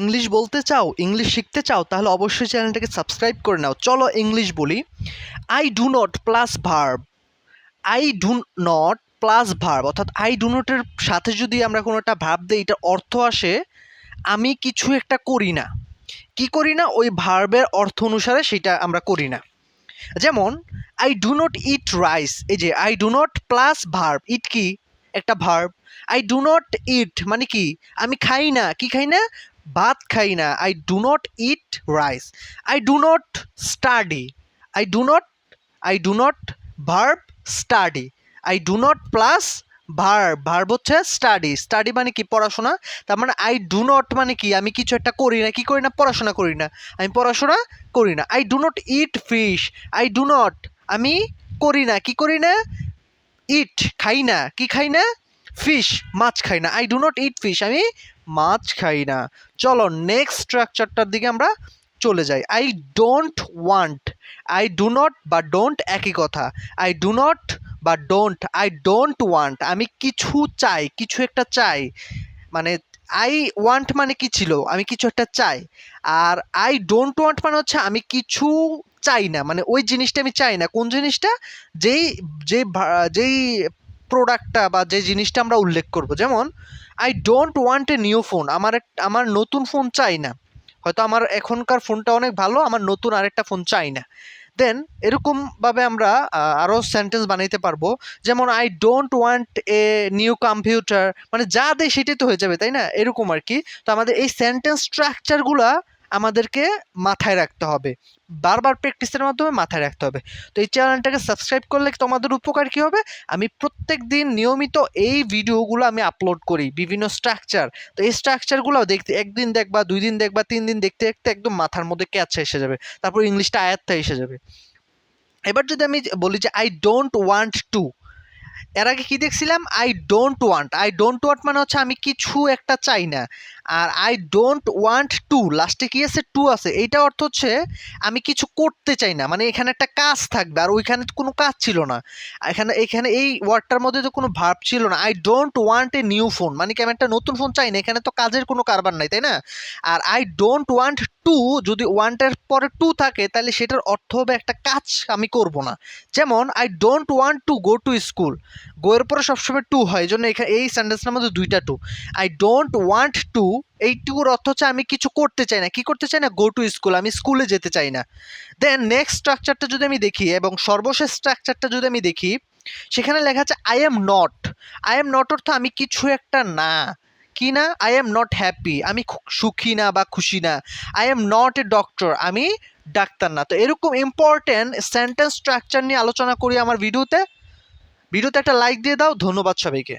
English বলতে চাও, English শিখতে চাও, তাহলে অবশ্যই চ্যানেলটাকে সাবস্ক্রাইব করে নাও। চলো ইংলিশ বলি। I do not plus verb I do not plus verb অর্থাৎ আই ডু নটের সাথে যদি আমরা কোনো একটা ভার্ব দিই, এটার অর্থ আসে, আমি কিছু একটা করি না। কি করি না? ওই ভার্বের অর্থ অনুসারে সেটা আমরা করি না। যেমন I do not eat rice এই যে I do not plus verb eat কি? একটা verb I do not eat মানে কি? আমি খাই না। কি খাই না? ভাত খাই না I do not eat rice I do not study I do not I do not verb study I do not plus verb verb হচ্ছে স্টাডি স্টাডি মানে কি, পড়াশোনা, তার মানে আই ডু নট মানে কি, আমি কিছু একটা করি না, কি করি না, পড়াশোনা করি না, আমি পড়াশোনা করি না I do not eat fish I do not আমি করি না, কি করি না ইট খাই না, কি খাই না ফিশ মাছ খাই না I do not eat fish আমি মাছ খাই না। চলো নেক্সট স্ট্রাকচারটার দিকে আমরা চলে যাই। I don't want I do not বা ডোন্ট একই কথা। আই ডু নট বা ডোন্ট আই ডোন্ট ওয়ান্ট আমি কিছু চাই, কিছু একটা চাই। মানে আই ওয়ান্ট মানে কি ছিল? আমি কিছু একটা চাই। আর আই ডোন্ট ওয়ান্ট মানে হচ্ছে আমি কিছু চাই না। মানে ওই জিনিসটা আমি চাই না। কোন জিনিসটা? যেই, যে যেই প্রোডাক্টটা বা যে জিনিসটা আমরা উল্লেখ করব। যেমন I don't want a new phone আমার আমার নতুন ফোন চাই না। হয়তো আমার এখনকার ফোনটা অনেক ভালো, আমার নতুন আরেকটা ফোন চাই না। দেন এরকমভাবে আমরা আরও সেন্টেন্স বানাইতে পারব। যেমন I don't want a new computer মানে যা দেয় সেটাই তো হয়ে যাবে, তাই না? এরকম আর কি। তো আমাদের এই সেন্টেন্স স্ট্রাকচারগুলা আমাদেরকে মাথায় রাখতে হবে। বারবার প্র্যাকটিসের মাধ্যমে মাথায় রাখতে হবে। তো এই চ্যানেলটাকে সাবস্ক্রাইব করলে তোমাদের উপকার কী হবে? আমি প্রত্যেক দিন নিয়মিত এই ভিডিওগুলো আমি আপলোড করি, বিভিন্ন স্ট্রাকচার তো এই স্ট্রাকচারগুলো দেখতে, একদিন দেখবা, দুই দিন দেখবা, তিন দিন দেখতে দেখতে একদম মাথার মধ্যে ক্যাচ এসে যাবে। তারপর ইংলিশটা আয়াত্তা এসে যাবে। এবার যদি আমি বলি যে আই ডোন্ট ওয়ান্ট টু এর আগে কি দেখছিলাম? I don't want I don't want মানে হচ্ছে আমি কিছু একটা চাই না। আর আই ডোন্ট ওয়ান্ট টু লাস্টে কি আছে? টু আছে। এইটা অর্থ হচ্ছে, আমি কিছু করতে চাই না। মানে এখানে একটা কাজ থাকবে, আর ওইখানে কোনো কাজ ছিল না। এখানে এখানে এই ওয়ার্ডটার মধ্যে তো কোনো ভাব ছিল না। I don't want a new phone মানে কি আমি একটা নতুন ফোন চাই না? এখানে তো কাজের কোনো কারবার নাই, তাই না? আর আই ডোন্ট ওয়ান্ট টু যদি ওয়ান্টের পরে টু থাকে, তাহলে সেটার অর্থ হবে একটা কাজ আমি করব না। যেমন I don't want to go to school গোয়ের পরে সবসময় টু হয়। এই জন্য এই সেন্টেন্সটার মধ্যে দুইটা to I don't want to এইটুকুর অর্থ হচ্ছে আমি কিছু করতে চাই না। কি করতে চাই না? গো টু স্কুল আমি স্কুলে যেতে চাই না। দেন নেক্সট স্ট্রাকচারটা যদি আমি দেখি এবং সর্বশেষ স্ট্রাকচারটা যদি আমি দেখি, সেখানে লেখা আছে I am not I am not অর্থ আমি কিছু একটা না। কি না? আই এম নট হ্যাপি আমি সুখী না বা খুশি না। I am not a doctor আমি ডাক্তার না। তো এরকম ইম্পর্টেন্ট সেন্টেন্স স্ট্রাকচার নিয়ে আলোচনা করি আমার ভিডিওতে ভিডিওতে একটা লাইক দিয়ে দাও। ধন্যবাদ সবাইকে।